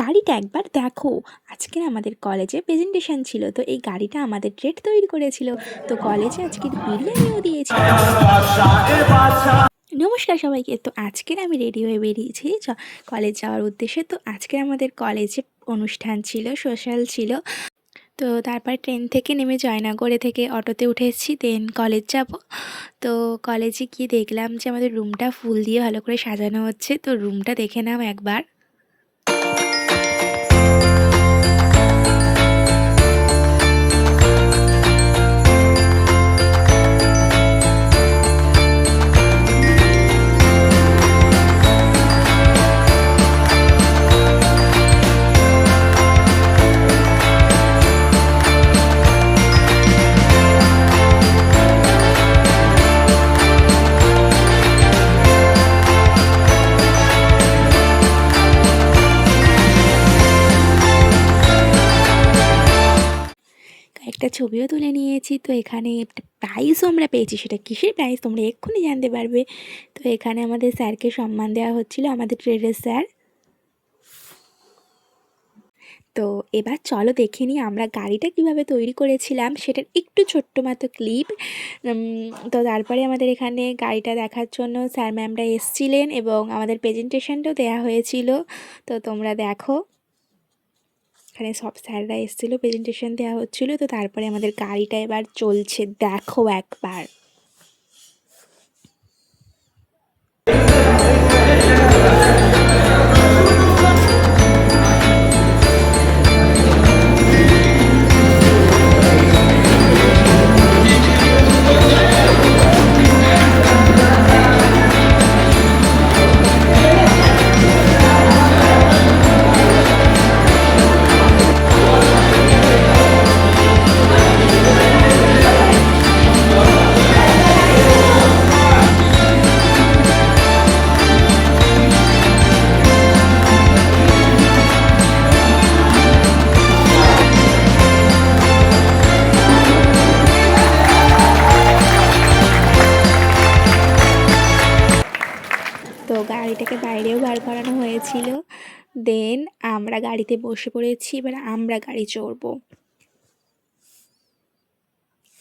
গাড়িটা একবার দেখো। আজকে আমাদের কলেজে প্রেজেন্টেশন ছিল, তো এই গাড়িটা আমাদের ট্রেড তৈরি করেছিল। তো কলেজে আজকে বিরিয়ানিও দিয়েছিল নমস্কার সবাইকে, তো আজকের আমি রেডি হয়ে বেরিয়েছি কলেজ যাওয়ার উদ্দেশ্যে। তো আজকে আমাদের কলেজে অনুষ্ঠান ছিল সোশ্যাল ছিল। তো তারপর ট্রেন থেকে নেমে জয়নগরে থেকে অটোতে উঠে এসেছি দেন কলেজ যাব। তো কলেজে গিয়ে দেখলাম যে আমাদের রুমটা ফুল দিয়ে ভালো করে সাজানো হচ্ছে। তো রুমটা দেখে নাও একবার। একটা ছবিও তুলে নিয়েছি। তো এখানে একটা প্রাইজও আমরা পেয়েছি। সেটা কিসের প্রাইজ তোমরা এক্ষুনি জানতে পারবে। তো এখানে আমাদের স্যারকে সম্মান দেওয়া হচ্ছিল আমাদের ট্রেডের স্যার। তো এবার চলো দেখে নিই আমরা গাড়িটা কীভাবে তৈরি করেছিলাম। সেটার একটু ছোট্ট মতো ক্লিপ তো তারপরে আমাদের এখানে গাড়িটা দেখার জন্য স্যার ম্যামরা এসছিলেন এবং আমাদের প্রেজেন্টেশনটাও দেওয়া হয়েছিল। তো তোমরা দেখো। এখানে সব স্যাররা এসেছিল প্রেজেন্টেশন দেওয়া হচ্ছিল, তো তারপরে আমাদের গাড়িটা এবার চলছে, দেখো একবার। গাড়িটাকে বাইরেও বার করানো হয়েছিল। দেন আমরা গাড়িতে বসে পড়েছি, এবার আমরা গাড়ি চড়বো।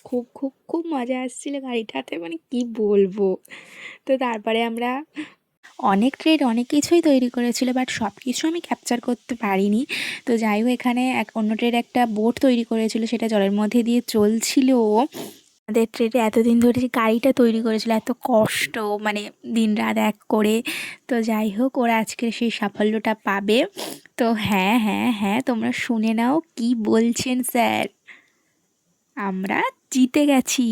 খুব খুব খুব মজা আসছিল গাড়িটাতে মানে কি বলব। তো তারপরে আমরা অনেক ট্রেড অনেক কিছুই তৈরি করেছিল বাট সব কিছু আমি ক্যাপচার করতে পারিনি। তো যাই হোক, এখানে এক অন্য ট্রেড একটা বোট তৈরি করেছিল, সেটা জলের মধ্যে দিয়ে চলছিল। আমাদের ট্রেনে এতদিন ধরে যে গাড়িটা তৈরি করেছিল, এত কষ্ট মানে দিন রাত এক করে। তো যাই হোক, ওরা আজকে সেই সাফল্যটা পাবে। তো হ্যাঁ হ্যাঁ হ্যাঁ তোমরা শুনে নাও কি বলছেন স্যার। আমরা জিতে গেছি।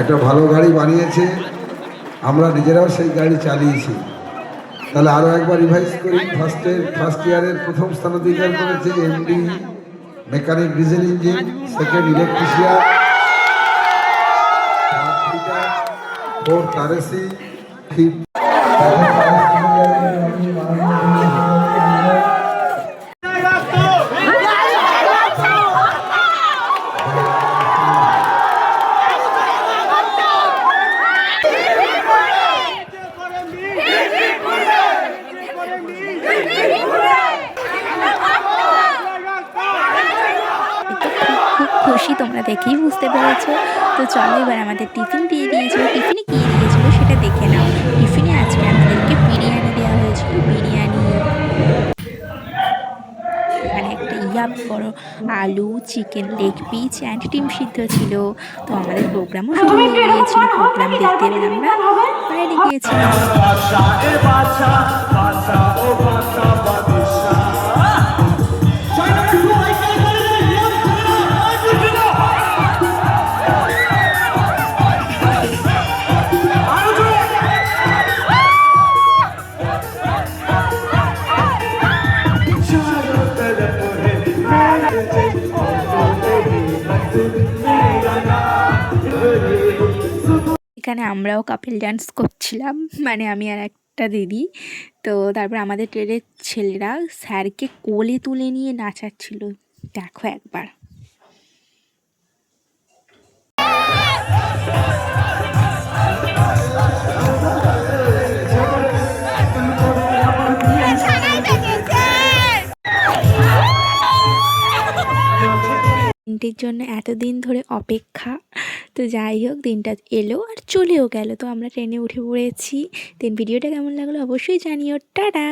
একটা ভালো গাড়ি বানিয়েছে, আমরা নিজেরাও সেই গাড়ি চালিয়েছি। তাহলে আরও একবার রিভাইজ করি ফার্স্টের ফার্স্ট ইয়ারের প্রথম স্থান অধিকার করেছে MD mechanic diesel engine second electrician fourth RAC fifth খুশি তোমরা দেখেই বুঝতে পেরেছ। তো চলো এবার আমাদের টিফিন দিয়ে দিয়েছিল। টিফিনে কী দিয়েছিল সেটা দেখে নাও। টিফিনে আজকে আমাদেরকে বিরিয়ানি দেওয়া হয়েছিল। বিরিয়ানি এখানে একটা ইয়াপ বড় আলু, চিকেন, লেগ পিস অ্যান্ড ডিম সিদ্ধ ছিল। তো আমাদের প্রোগ্রামও শুরু হয়ে গিয়েছিল। প্রোগ্রাম দেখতে এবার আমরা বাইরে গিয়েছিলাম। এখানে আমরাও কাপেল ডান্স করছিলাম। মানে আমি আর একটা দিদি। তো তারপর আমাদের ট্রেনের ছেলেরা স্যারকে কোলে তুলে নিয়ে নাচাচ্ছিল। দেখো একবার। জন্য এতদিন ধরে অপেক্ষা। তো যাই হোক, দিনটা এলো আর চলেও গেল। তো আমরা ট্রেনে উঠে পড়েছি। দেন ভিডিওটা কেমন লাগল অবশ্যই জানিও। টাটা!